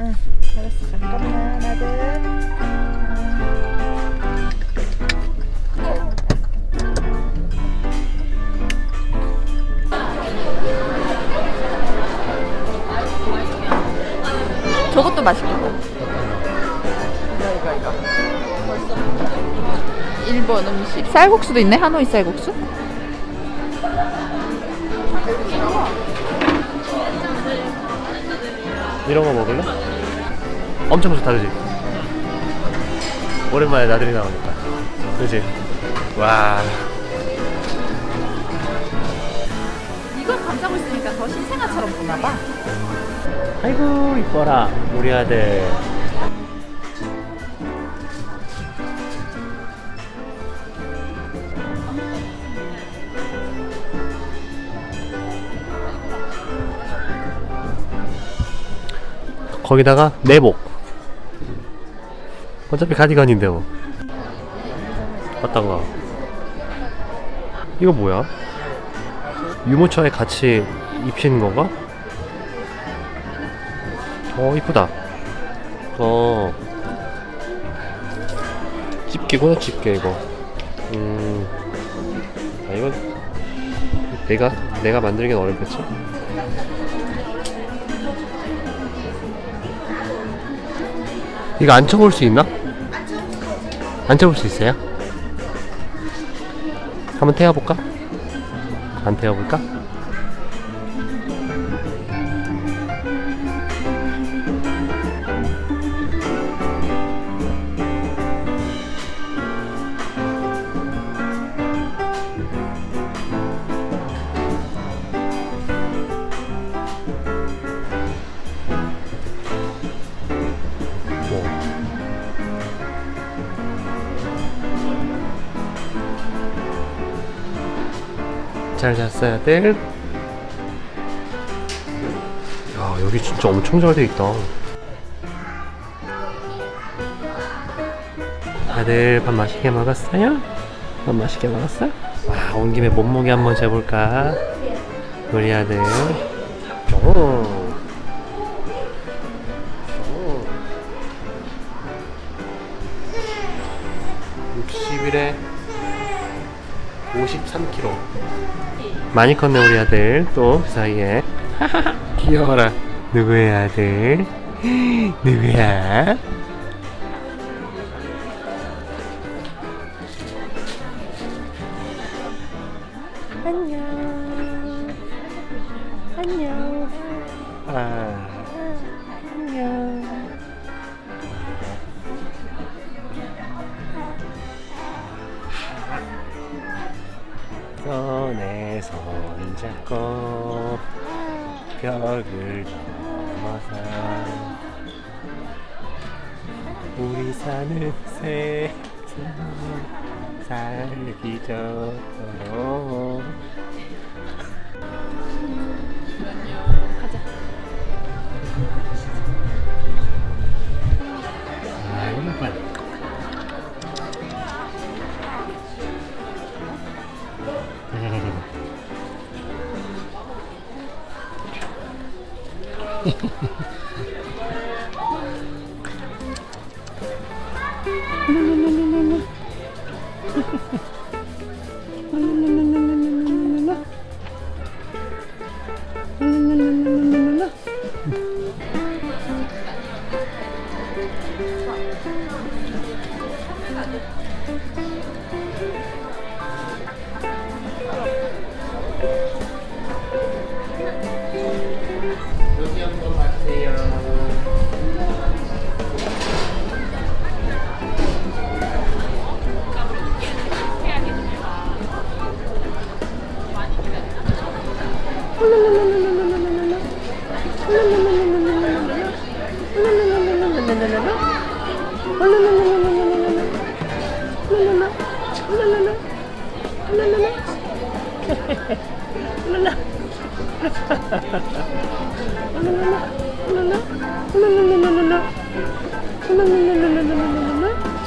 응, 알았어. 잠깐만, 아들. 저것도 맛있겠다. 이거, 이거, 이거. 일본 음식. 쌀국수도 있네, 하노이 쌀국수. 이런 거 먹을래? 엄청 좋다 그지? 오랜만에 나들이 나오니까 그지? 와 이걸 감싸고 있으니까 더 신생아처럼 보나 봐. 아이고 이뻐라 우리 아들 거기다가 내복. 어차피 가디건인데 뭐. 거 이거 뭐야? 유모차에 같이 입히는 건가? 어 이쁘다. 어. 집게구나 집게 이거. 음. 아, 이건 내가 내가 만들긴 어렵겠지 이거 앉혀볼 수 있나? 앉혀볼 수 있어요? 한번 태워볼까? 안 태워볼까? 잘 잤어야 될. 야, 여기 진짜 엄청 잘 돼 있다. 다들 밥 맛있게 먹었어요? 밥 맛있게 먹었어? 와, 온 김에 몸무게 한번 재볼까? 우리 아들. 오. 오. 60일에 53kg 많이 컸네 우리 아들. 또 그 사이에. 귀여워라. 누구의 아들? 누구야? 안녕. 안녕. 아. 안녕 손에 손 잡고 벽을 넘어서 우리 산을 새 살기 좋도록 한번 봐주세요.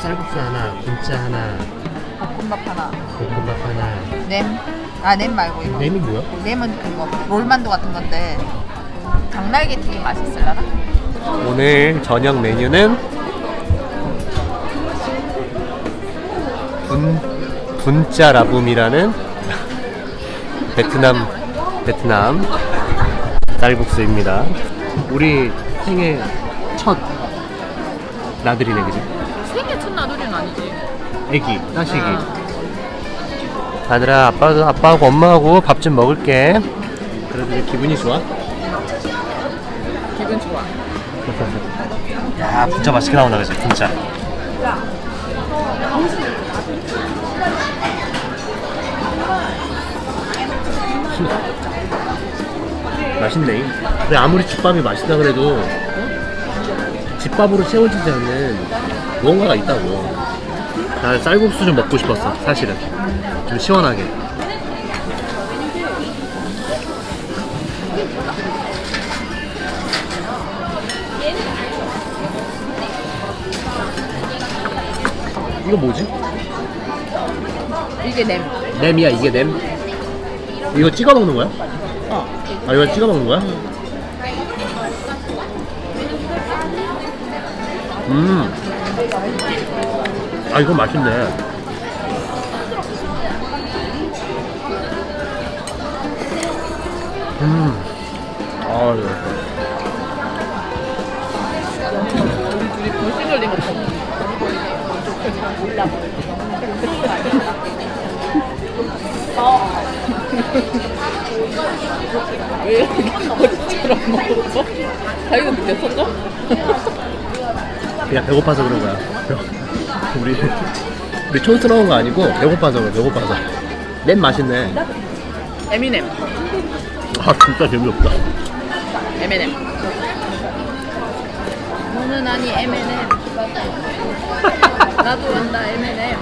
쌀국수 하나, 분짜 하나, 볶음밥 하나. 볶음밥 하나. 냄. 아, 냄 말고 이거. 냄이 뭐야? 냄은 그거 롤만두 같은 건데 닭날개 튀김 맛있을라나? 오늘 저녁 메뉴는 분 분짜 라붐이라는 베트남 베트남 쌀국수입니다. 우리 생애 첫 나들이네 그지? 생애 첫 나들이는 아니지. 애기 따시기. 아. 아들아 아빠도 아빠하고 엄마하고 밥 좀 먹을게. 그래도 기분이 좋아? 기분 좋아. 야 진짜 맛있게 나온다 그지 진짜. 맛있네. 근데 아무리 집밥이 맛있다 그래도 집밥으로 채워지지 않는 무언가가 있다고. 나 쌀국수 좀 먹고 싶었어, 사실은. 좀 시원하게. 이거 뭐지? 이게 냄. 냄이야, 이게 냄? 이거 찍어 먹는 거야? 어. 아, 이거 찍어 먹는 거야? 음. 아, 이거 맛있네. 음. 아, 네. 우리 둘이 벌써 걸린 거 왜 이렇게 거짓처럼 먹었어? 자기가 느꼈었어? 그냥 배고파서 그런 거야. 우리, 우리 촌스러운 거 아니고, 배고파서 그래, 배고파서. 냄 맛있네. 에미넴. 아, 진짜 재미없다. M&M. 너는 아니 M&M. 나도 한다 M&M.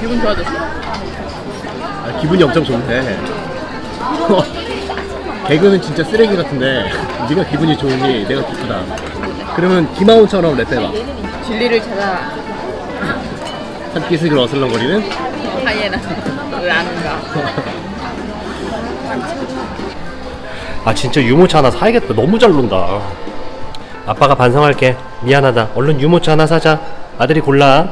기분 좋아졌어. 아, 기분이 엄청 좋네. 개그는 진짜 쓰레기 같은데 네가 기분이 좋으니 내가 기쁘다. 그러면 김하온처럼 랩해봐. 진리를 찾아 한기슬을 어슬렁거리는 하이에나를 아는가. 아 진짜 유모차 하나 사야겠다. 너무 잘 논다. 아빠가 반성할게. 미안하다. 얼른 유모차 하나 사자. 아들이 골라.